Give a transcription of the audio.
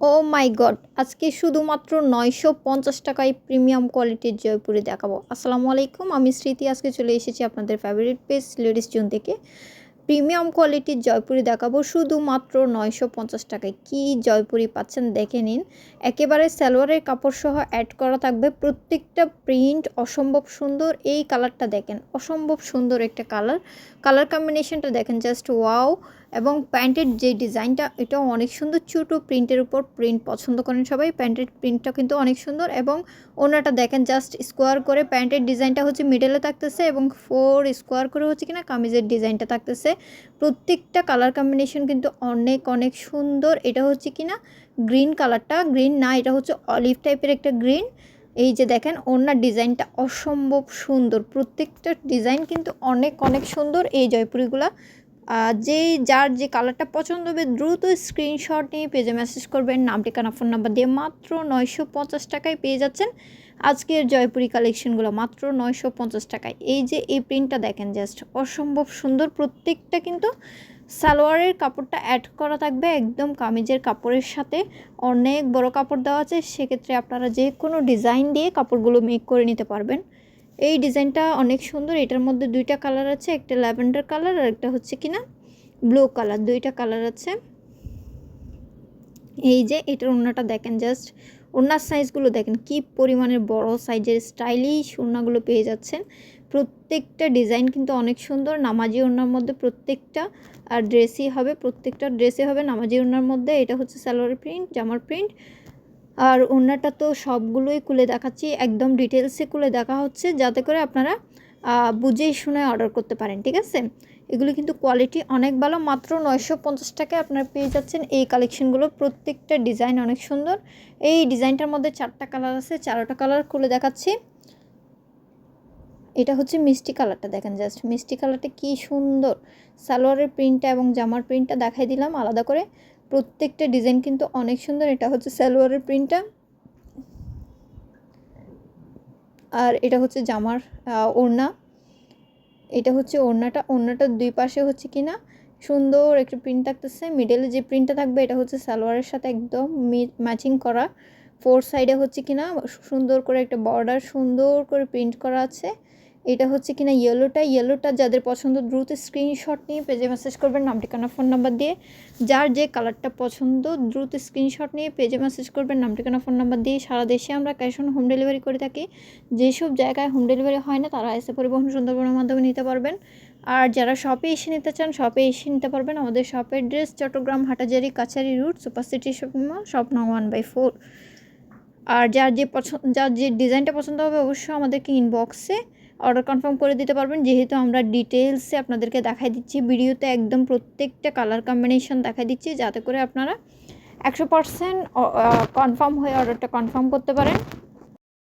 ও মাই god, আজকে শুধুমাত্র নয়শো পঞ্চাশ টাকায় প্রিমিয়াম কোয়ালিটির জয়পুরি দেখাবো। আসসালামু আলাইকুম, আমি স্মৃতি, আজকে চলে এসেছি আপনাদের ফেভারিট পেজ লেডিস জোন থেকে। প্রিমিয়াম কোয়ালিটির জয়পুরি দেখাবো শুধুমাত্র নয়শো পঞ্চাশ টাকায়। কী জয়পুরি পাচ্ছেন দেখে নিন। একেবারে সালোয়ারের কাপড় সহ অ্যাড করা থাকবে প্রত্যেকটা প্রিন্ট অসম্ভব সুন্দর। এই কালারটা দেখেন, অসম্ভব সুন্দর একটা কালার কালার কম্বিনেশনটা দেখেন জাস্ট ওয়াও এবং প্যান্টের যে ডিজাইনটা, এটাও অনেক সুন্দর। ছোটো প্রিন্টের উপর প্রিন্ট পছন্দ করেন সবাই। প্যান্টের প্রিন্টটা কিন্তু অনেক সুন্দর এবং ওনাটা দেখেন জাস্ট স্কোয়ার করে প্যান্টের ডিজাইনটা হচ্ছে মিডলে থাকতেছে এবং ফোর স্কোয়ার করে হচ্ছে কিনা কামিজের ডিজাইনটা থাকতেছে। প্রত্যেকটা কালার কম্বিনেশন কিন্তু অনেক অনেক সুন্দর। এটা হচ্ছে কিনা গ্রিন কালারটা। গ্রিন না, এটা হচ্ছে অলিভ টাইপের একটা গ্রিন। এই যে দেখেন, ওনার ডিজাইনটা অসম্ভব সুন্দর। প্রত্যেকটা ডিজাইন কিন্তু অনেক অনেক সুন্দর। এই জয়পুরিগুলা যে, যার যে কালারটা পছন্দ হবে, দ্রুত স্ক্রিনশট নিয়ে পেজে মেসেজ করবেন। নাম, ঠিকানা ফোন নাম্বার দিয়ে মাত্র নয়শো পঞ্চাশ টাকায় পেয়ে যাচ্ছেন। আজকের জয়পুরি কালেকশনগুলো মাত্র নয়শো পঞ্চাশ টাকায়। এই যে, এই প্রিন্টটা দেখেন জাস্ট অসম্ভব সুন্দর। প্রত্যেকটা কিন্তু সালোয়ারের কাপড়টা অ্যাড করা থাকবে একদম কামিজের কাপড়ের সাথে। অনেক বড় কাপড় দেওয়া আছে। সেক্ষেত্রে আপনারা যে কোনো ডিজাইন দিয়ে কাপড়গুলো মেক করে নিতে পারবেন। এই ডিজাইনটা অনেক সুন্দর। এটার মধ্যে দুইটা কালার আছে, একটা ল্যাভেন্ডার কালার আর একটা হচ্ছে কিনা ব্লু কালার, দুইটা কালার আছে। এই যে এটার ওড়নাটা দেখেন জাস্ট, ওড়নার সাইজগুলো দেখেন কি পরিমাণের বড় সাইজের স্টাইলিশ ওড়নাগুলো পেয়ে যাচ্ছেন। প্রত্যেকটা ডিজাইন কিন্তু অনেক সুন্দর, নামাজি ওড়নার মধ্যে প্রত্যেকটা আর ড্রেসই হবে, প্রত্যেকটা ড্রেসে হবে, নামাজি ওড়নার মধ্যে। এটা হচ্ছে সালোয়ার প্রিন্ট, জামার প্রিন্ট। আর ওনাটা তো সবগুলোই খুলে দেখাচ্ছি, একদম ডিটেলসে খুলে দেখা হচ্ছে যাতে করে আপনারা বুঝেই শুনে অর্ডার করতে পারেন, ঠিক আছে? এগুলো কিন্তু কোয়ালিটি অনেক ভালো, মাত্র নয়শো পঞ্চাশ টাকায় আপনারা পেয়ে যাচ্ছেন। এই কালেকশনগুলো প্রত্যেকটা ডিজাইন অনেক সুন্দর। এই ডিজাইনটার মধ্যে চারটা কালার আছে, চারোটা কালার খুলে দেখাচ্ছি। এটা হচ্ছে মিষ্টি কালারটা, দেখেন জাস্ট মিষ্টি কালারটা কি সুন্দর। সালোয়ারের প্রিন্টটা এবং জামার প্রিন্টটা দেখাই দিলাম আলাদা করে। প্রত্যেকটা ডিজাইন কিন্তু অনেক সুন্দর। এটা হচ্ছে সালোয়ারের প্রিন্টটা। আর এটা হচ্ছে জামার ওড়না। এটা হচ্ছে ওড়নাটা। ওড়নাটার দুই পাশে হচ্ছে কি না সুন্দর একটা প্রিন্ট থাকতেছে। মিডলে যে প্রিন্টটা থাকবে, এটা হচ্ছে সালোয়ারের সাথে একদম ম্যাচিং করা। ফোর সাইডে হচ্ছে কি না সুন্দর করে একটা বর্ডার সুন্দর করে প্রিন্ট করা আছে। এটা হচ্ছে কিনা ইয়েলোটা ইয়েলোটা যাদের পছন্দ, দ্রুত স্ক্রিনশট নিয়ে পেজে মেসেজ করবেন নাম ঠিকানা ফোন নাম্বার দিয়ে। যার যে কালারটা পছন্দ, দ্রুত স্ক্রিনশট নিয়ে পেজে মেসেজ করবেন নাম ঠিকানা ফোন নাম্বার দিয়ে। সারা দেশে আমরা ক্যাশ অন হোম ডেলিভারি করে থাকি। যেসব জায়গায় হোম ডেলিভারি হয় না, তারা এসে পরিবহন সুন্দরবনের মাধ্যমে নিতে পারবেন। আর যারা শপে এসে নিতে চান শপে এসে নিতে পারবেন। আমাদের শপের dress Chittagong, Hathazari, Kachari route super city shopping mall shop নং ওয়ান বাই ফোর আর যার যে পছন্দ, যার যে ডিজাইনটা পছন্দ হবে, অবশ্যই আমাদেরকে ইনবক্সে অর্ডার কনফার্ম করে দিতে পারবেন। যেহেতু আমরা ডিটেলসে আপনাদেরকে দেখাই দিচ্ছি, ভিডিওতে একদম প্রত্যেকটা কালার কম্বিনেশন দেখাই দিচ্ছি, যাতে করে আপনারা একশো পারসেন্ট কনফার্ম হয়ে অর্ডারটা কনফার্ম করতে পারেন।